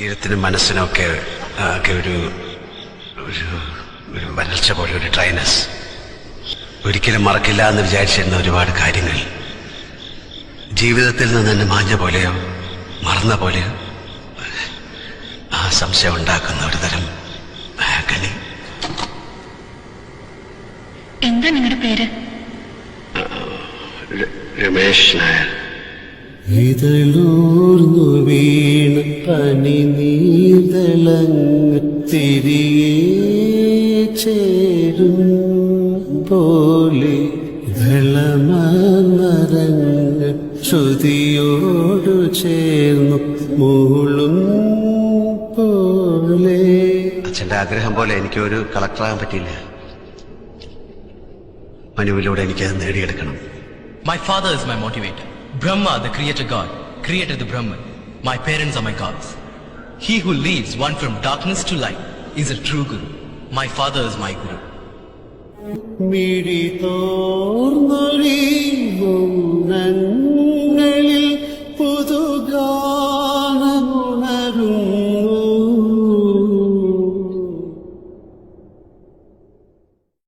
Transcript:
ശരീരത്തിനും മനസ്സിനും ഒക്കെ ഒരു ഒരു വരൾച്ച പോലെ ഒരു ഡ്രൈനസ് ഒരിക്കലും മറക്കില്ല എന്ന് വിചാരിച്ചിരുന്ന ഒരുപാട് കാര്യങ്ങൾ. ജീവിതത്തിൽ നിന്ന് തന്നെ മാഞ്ഞ പോലെയോ മറന്ന പോലെയോ ആ സംശയം ഉണ്ടാക്കുന്ന ഒരു തരം കലി എന്താ നിങ്ങളുടെ പേര്? രമേശ് നായർ. ഇതളൂർന്നു വീണ പനി നീതളങ്ങ് തിരികെ ചേരും പോലെ ഇതളമരങ്ങ് ശ്രുതിയോടു ചേർന്നു മൂളും പോലെ അച്ഛന്റെ ആഗ്രഹം പോലെ എനിക്ക് ഒരു കളക്ടറാകാൻ പറ്റിയില്ല മനുവിലൂടെ എനിക്കത് നേടിയെടുക്കണം My father is my motivator. Brahma, the creator god, created the Brahman. My parents are my gods. He who leads one from darkness to light is a true guru. My father is my guru.